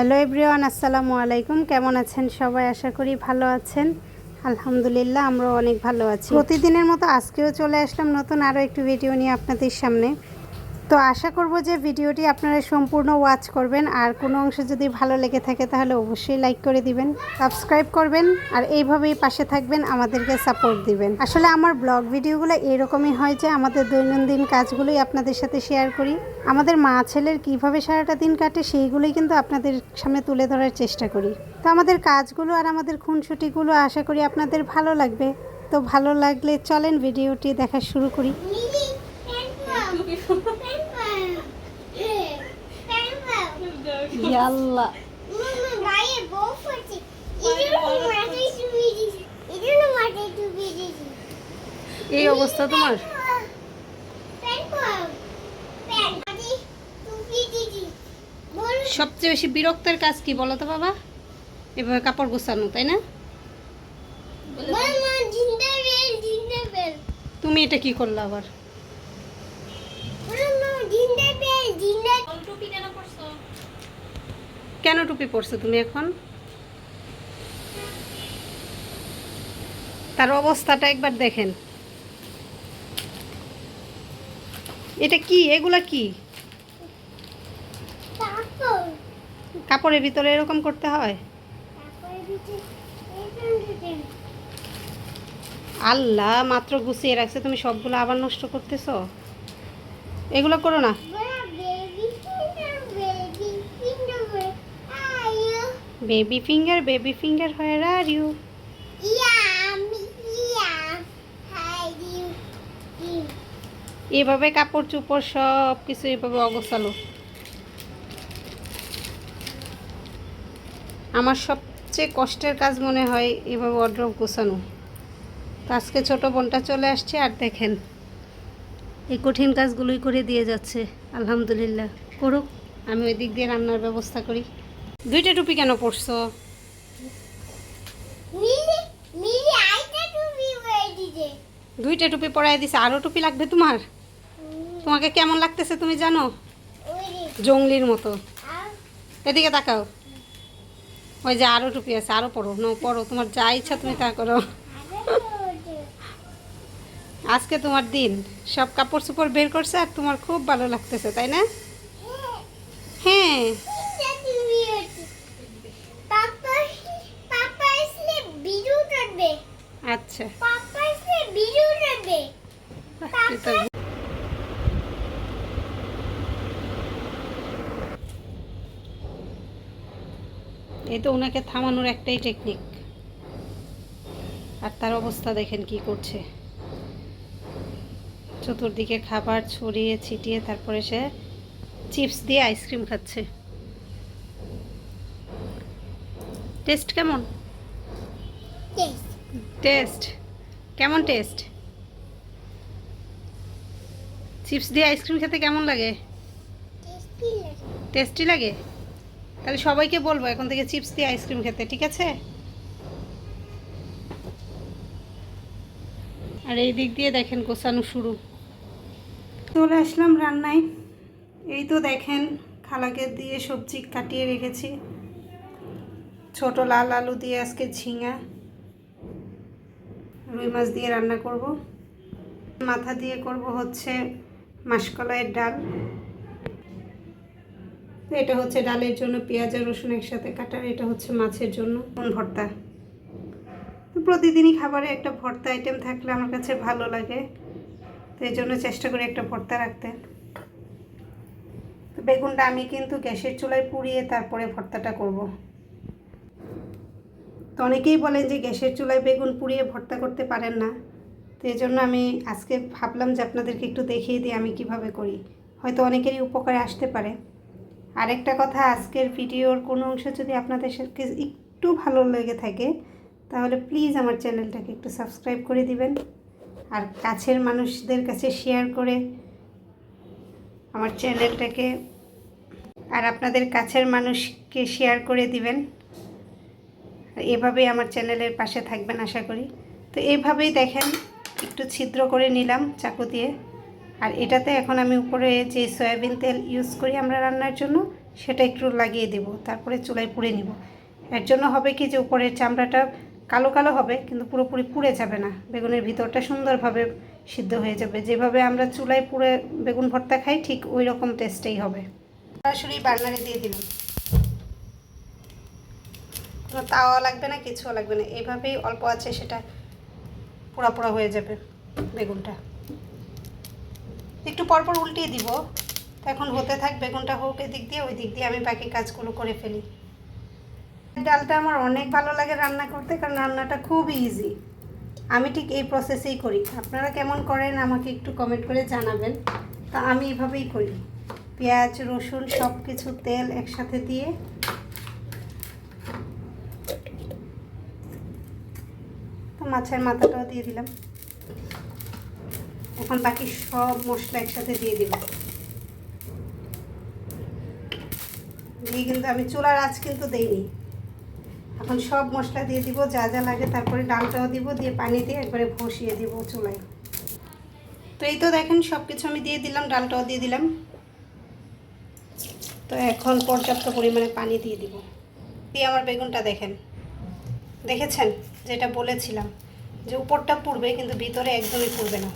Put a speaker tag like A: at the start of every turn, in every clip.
A: Hello everyone আসসালামু আলাইকুম। কেমন আছেন সবাই? আশা করি ভালো আছেন। আলহামদুলিল্লাহ আমরাও অনেক ভালো আছি। প্রতিদিনের মতো আজকেও চলে আসলাম নতুন আরও একটু ভিডিও নিয়ে আপনাদের সামনে। তো আশা করব যে ভিডিওটি আপনারা সম্পূর্ণ ওয়াচ করবেন। আর কোনো অংশ যদি ভালো লেগে থাকে তাহলে অবশ্যই লাইক করে দিবেন সাবস্ক্রাইব করবেন, আর এইভাবেই পাশে থাকবেন, আমাদেরকে সাপোর্ট দিবেন। আসলে আমার ব্লগ ভিডিওগুলো এরকমই হয় যে আমাদের দৈনন্দিন কাজগুলোই আপনাদের সাথে শেয়ার করি। আমাদের মা ছেলের কীভাবে সারাটা দিন কাটে সেইগুলোই কিন্তু আপনাদের সামনে তুলে ধরার চেষ্টা করি। তো আমাদের কাজগুলো আর আমাদের খুনসুটিগুলো আশা করি আপনাদের ভালো লাগবে। তো ভালো লাগলে চলেন ভিডিওটি দেখা শুরু করি।
B: I do with it.
A: এই অবস্থা তোমার? সবচেয়ে বেশি বিরক্তের কাজ কি বলো তো বাবা? এভাবে কাপড় গোছানো তাই না? তুমি এটা কি করলে আবার? কেন টুপি পরছো তুমি এখন? তার অবস্থাটা একবার দেখেন। এটা কি? এগুলা কি? কাপড়ের ভিতরে এরকম করতে হয়? আল্লাহ মাত্র গুছিয়ে রাখছে তুমি সবগুলো আবার নষ্ট করতেছো? এগুলো করো না। Baby finger baby finger where are you. এভাবে কাপড় চোপড় সব কিছু এভাবে অগোছালো। আমার সবচেয়ে কষ্টের কাজ মনে হয় এভাবে অড্রপ গোছানো। তো আজকে ছোটো বোনটা চলে আসছে আর দেখেন, এই কঠিন কাজগুলোই করে দিয়ে যাচ্ছে, আলহামদুলিল্লাহ। করুক, আমি ওই দিক দিয়ে রান্নার ব্যবস্থা করি। দুইটা টুপি কেন পরছো. দুইটা টুপি পরাই দিছে আরও টুপি লাগবে তোমার? তোমাকে কেমন লাগতেছে তুমি জানো? জঙ্গলির মতো। এদিকে তাকাও। ওই যে আরও টুপি আছে আরও পড়ো নাও পড়ো তোমার যা ইচ্ছা তুমি তা করো। আজকে তোমার দিন। সব কাপড় চোপড় বের করছে আর তোমার খুব ভালো লাগতেছে তাই না? হ্যাঁ।
B: করবে
A: আচ্ছা।
B: sleep video করবে
A: তুই তো এই তো ওনাকে থামানোর একটাই টেকনিক আর তার অবস্থা দেখেন কি করছে। চতুর্দিকে খাবার ছড়িয়ে ছিটিয়ে তারপরে সে চিপস দিয়ে আইসক্রিম খাচ্ছে। টেস্ট কেমন. টেস্ট কেমন টেস্ট চিপস দিয়ে আইসক্রিম খেতে কেমন লাগে? টেস্টি লাগে। তাহলে সবাইকে বলব এখন থেকে চিপস দিয়ে আইসক্রিম খেতে ঠিক আছে? আর এই দিক দিয়ে দেখেন গোছানো শুরু। চলে আসলাম রান্নায়। এই তো দেখেন খালাকে দিয়ে সবজি কাটিয়ে রেখেছি। ছোট লাল আলু দিয়ে আজকে ঝিঙা। রুই মাছ দিয়ে রান্না করব। মাথা দিয়ে করব হচ্ছে মাসকলাইয়ের ডাল। এটা হচ্ছে ডালের জন্য পেঁয়াজ আর রসুন একসাথে কাটার এটা হচ্ছে মাছের জন্য ভর্তা। প্রতিদিনই খাবারে একটা ভর্তা আইটেম থাকলে আমার কাছে ভালো লাগে। তো এই জন্য চেষ্টা করি একটা ভর্তা রাখতে। বেগুনটা আমি কিন্তু গ্যাসের চুলায় পুড়িয়ে তারপরে ভর্তাটা করব। তো অনেকেই বলেন যে গ্যাসের চুলায় বেগুন পুড়িয়ে ভর্তা করতে পারেন না। তো এই জন্য আমি আজকে ভাবলাম যে আপনাদেরকে একটু দেখিয়ে দিই আমি কীভাবে করি। হয়তো অনেকেরই উপকারে আসতে পারে। আরেকটা কথা, আজকের ভিডিওর কোনো অংশ যদি আপনাদের সাথে একটু ভালো লেগে থাকে, তাহলে প্লিজ আমার চ্যানেলটাকে একটু সাবস্ক্রাইব করে দিবেন। আর কাছের মানুষদের কাছে শেয়ার করে আমার চ্যানেলটাকে আর আপনাদের কাছের মানুষকে শেয়ার করে দিবেন। এভাবেই আমার চ্যানেলের পাশে থাকবেন আশা করি। তো এইভাবেই দেখেন, একটু ছিদ্র করে নিলাম চাকু দিয়ে। আর এটাতে এখন আমি উপরে যে সয়াবিন তেল ইউজ করি আমরা রান্নার জন্য, সেটা একটু লাগিয়ে দেব, তারপরে চুলায় পুড়ে নিব। এর জন্য হবে কি যে উপরের চামড়াটা কালো কালো হবে, কিন্তু পুরোপুরি পুড়ে যাবে না। বেগুনের ভিতরটা সুন্দরভাবে সিদ্ধ হয়ে যাবে। যেভাবে আমরা চুলায় পুড়ে বেগুন ভর্তা খাই, ঠিক ওই রকম টেস্টেই হবে। সরাসরি বার্নারে দিয়ে দিলাম। তাওয়া লাগবে না, কিছুও লাগবে না। এইভাবেই অল্প আছে, সেটা পোড়া পোড়া হয়ে যাবে বেগুনটা। একটু পরপর উল্টিয়ে দিব। এখন হতে থাক, বেগুনটা হোক এদিক দিয়ে ওই দিক দিয়ে আমি বাকি কাজগুলো করে ফেলি। ডালটা আমার অনেক ভালো লাগে রান্না করতে, কারণ রান্নাটা খুব ইজি আমি ঠিক এই প্রসেসেই করি। আপনারা কেমন করেন, আমাকে একটু কমেন্ট করে জানাবেন। তা আমি এভাবেই করি। পেঁয়াজ, রসুন সব কিছু তেল একসাথে দিয়ে মাছের মাথাটাও দিয়ে দিলাম। এখন বাকি সব মশলা একসাথে দিয়ে দিব দিয়ে কিন্তু আমি চুলার আঁচ কিন্তু দেইনি। এখন সব মশলা দিয়ে দিব, যা যা লাগে তারপরে ডালটাও দিব, দিয়ে পানি দিয়ে একবারে বসিয়ে দিব চুলায়। তো এই তো দেখেন সব কিছু আমি দিয়ে দিলাম, ডালটাও দিয়ে দিলাম। তো এখন পর্যাপ্ত পরিমাণে পানি দিয়ে দিব। দিয়ে আমার বেগুনটা দেখেন। দেখেছেন? যেটা বলেছিলাম, যে উপরটা পুড়বে কিন্তু ভিতরে একদমই পুড়বে না।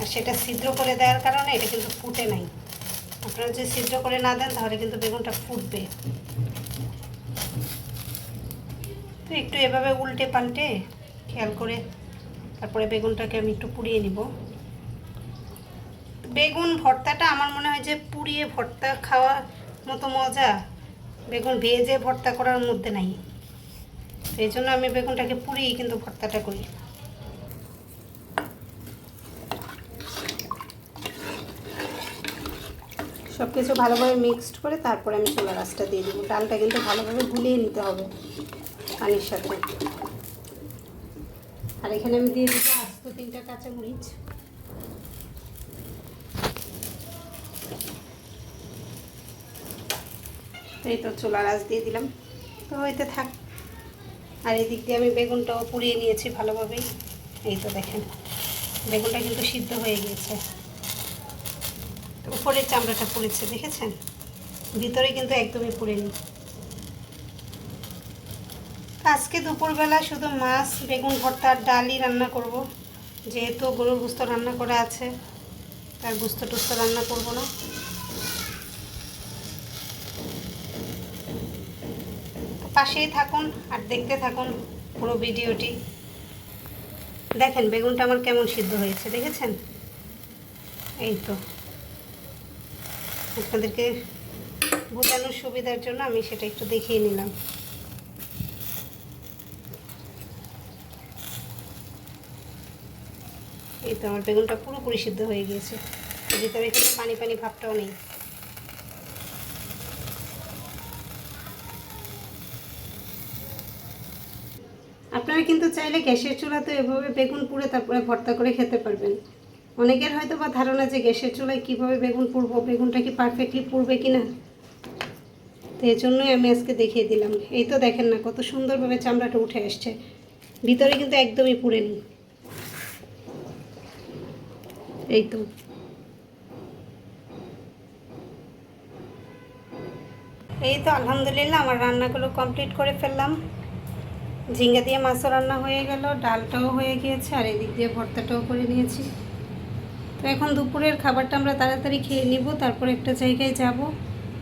A: আর সেটা ছিদ্র করে দেওয়ার কারণে এটা কিন্তু ফুটে নাই। আপনারা যদি ছিদ্র করে না দেন, তাহলে কিন্তু বেগুনটা ফুটবে। তো একটু এভাবে উল্টে পাল্টে খেয়াল করে তারপরে বেগুনটাকে আমি একটু পুড়িয়ে নিব। বেগুন ভর্তাটা আমার মনে হয় যে পুড়িয়ে ভর্তা খাওয়ার মতো মজা, বেগুন ভেজে ভর্তা করার মধ্যে নাই। এই জন্য আমি বেগুনটাকে পুড়িয়ে কিন্তু ভর্তাটা করি। সব কিছু ভালোভাবে মিক্সড করে তারপরে আমি চুলা রাসটা দিয়ে দেবো। ডালটা কিন্তু ভালোভাবে গুলিয়ে নিতে হবে পানির সাথে। আর এখানে আমি দিয়ে দিচ্ছি আস্ত তিনটা কাঁচামরিচ। এই তো চুলা রাস দিয়ে দিলাম। তো হইতে থাক। আর এই দিক দিয়ে আমি বেগুনটাও পুড়িয়ে নিয়েছি ভালোভাবেই। এই তো দেখেন, বেগুনটা কিন্তু সিদ্ধ হয়ে গিয়েছে। উপরের চামড়াটা পুড়েছে, দেখেছেন? ভিতরে কিন্তু একদমই পুড়েনি। আজকে দুপুরবেলা শুধু মাছ, বেগুন ভর্তা আর ডালই রান্না করব। যেহেতু গরুর গুস্ত রান্না করা আছে, তার গুস্ত টুস্ত রান্না করব না। পাশেই থাকুন আর দেখতে থাকুন পুরো ভিডিওটি। দেখেন, বেগুনটা আমার কেমন সিদ্ধ হয়েছে, দেখেছেন? এই তো। আপনাদেরকে বোঝানোর সুবিধার জন্য আমি সেটা একটু দেখিয়ে নিলাম। এই তো, আমার বেগুনটা পুরোপুরি সিদ্ধ হয়ে গিয়েছে। ভিতরে কিন্তু পানি পানি ভাবটাও নেই। আপনারা কিন্তু চাইলে গ্যাসের চুলাতে এভাবে বেগুন পুড়ে তারপরে ভর্তা করে খেতে পারবেন। অনেকের হয়তো বা ধারণা যে গ্যাসের চুলায় কীভাবে বেগুন পুড়বো, বেগুনটা কি পারফেক্টলি পুড়বে কি না তো এই জন্যই আমি আজকে দেখিয়ে দিলাম। এই তো দেখেন না, কত সুন্দরভাবে চামড়াটা উঠে আসছে। ভিতরে কিন্তু একদমই পুড়েনি এই তো। এই তো আলহামদুলিল্লাহ, আমার রান্নাগুলো কমপ্লিট করে ফেললাম। ঝিঙ্গা দিয়ে মাছও রান্না হয়ে গেল, ডালটাও হয়ে গিয়েছে, আর এদিক দিয়ে ভর্তাটাও করে নিয়েছি। তো এখন দুপুরের খাবারটা আমরা তাড়াতাড়ি খেয়ে নিব, তারপর একটা জায়গায় যাব।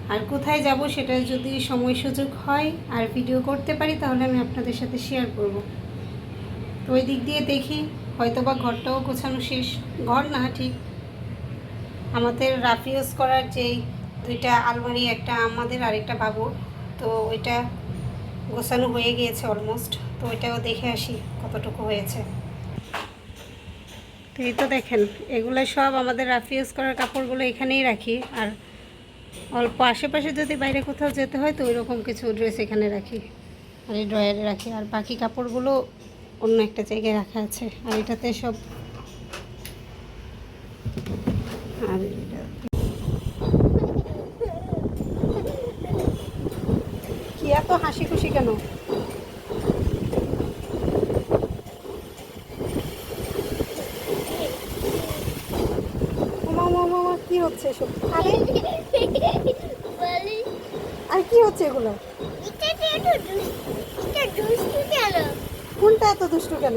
A: আর কোথায় যাব সেটা যদি সময় সুযোগ হয় আর ভিডিও করতে পারি, তাহলে আমি আপনাদের সাথে শেয়ার করব। তো ওই দিক দিয়ে দেখি হয়তো বা ঘরটাও গোছানো শেষ। ঘর না, ঠিক। আমাদের রাফ ইউজ করার যেই দুইটা আলমারি, একটা আমাদের আর একটা বাবুর, তো ওইটা গোছানো হয়ে গিয়েছে অলমোস্ট তো ওইটাও দেখে আসি কতটুকু হয়েছে। তো এই তো দেখেন, এগুলো সব আমাদের রাফ ইউজ করার কাপড়গুলো এখানেই রাখি। আর অল্প আশেপাশে যদি বাইরে কোথাও যেতে হয়, তো ওইরকম কিছু ড্রেস এখানে রাখি। আর এই ড্রয়ারে রাখি। আর বাকি কাপড়গুলো অন্য একটা জায়গায় রাখা আছে। আর এটাতে সব আর এটা কি এত হাসি খুশি কেন? কি হচ্ছে এসব? আরে এগুলো
B: দুস- এটা দুষ্টু কেন
A: কোনটা এত দুষ্টু কেন?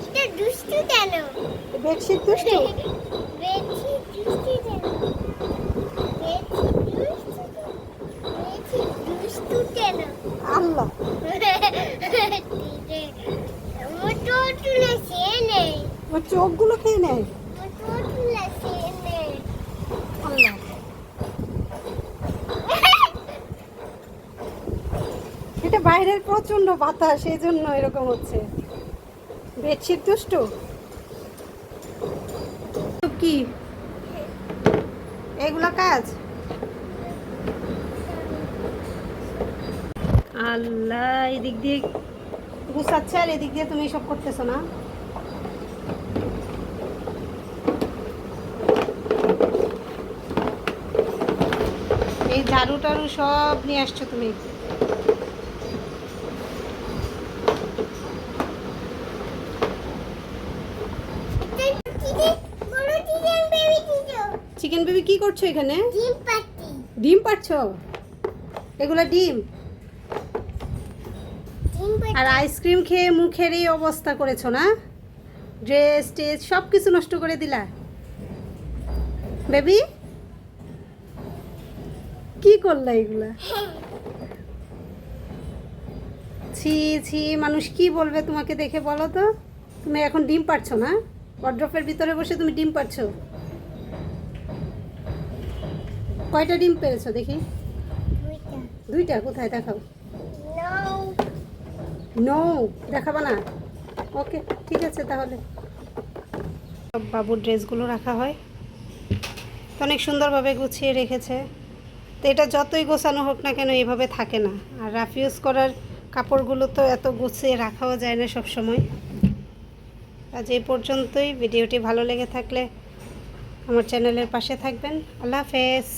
B: এটা দুষ্টু কেন?
A: বেডশিট দুষ্টু
B: বেশি দুষ্টু কেন বেশি দুষ্টু বেশি দুষ্টু কেন
A: আল্লাহ
B: মোটো তুলে সে নেই
A: ওর চোখগুলো খেয়ে নেয় এটা বাইরের প্রচণ্ড বাতাস সেই জন্য এরকম হচ্ছে। বেডশিট দুষ্ট? কি? এগুলো কাজ? আল্লাহ, এদিক দিয়ে গুছাচ্ছে আর এদিক দিয়ে তুমি সব করতেছো না এই ঝাড়ু টাড়ু সব নিয়ে আসছো তুমি।
B: চিকেন বেবি
A: কি করছ এখানে?
B: ডিম
A: ডিম পাচ্ছো এগুলো ডিম?
B: ডিম
A: আর আইসক্রিম খেয়ে মুখের এই অবস্থা করেছ না? ড্রেস টেস সব কিছু নষ্ট করে দিলা। বেবি কি করলা এগুলা? ছি ছি মানুষ কি বলবে তোমাকে দেখে বলো তো? তুমি এখন ডিম পারছ না? ওয়ার্ড্রপের ভিতরে বসে তুমি ডিম পারছ? কয়টা ডিম পেরেছ দেখি?
B: দুইটা।
A: কোথায়? দেখাও। নো দেখাবা না। ওকে ঠিক আছে তাহলে। সব বাবুর ড্রেসগুলো রাখা হয়। তো অনেক সুন্দরভাবে গুছিয়ে রেখেছে। তো এটা যতই গোছানো হোক না কেন এভাবে থাকে না। আর রাফ ইউজ করার কাপড়গুলো তো এত গুছিয়ে রাখাও যায় না সব সময় আজ এই পর্যন্তই। ভিডিওটি ভালো লেগে থাকলে আমার চ্যানেলের পাশে থাকবেন। আল্লাহ হাফেজ।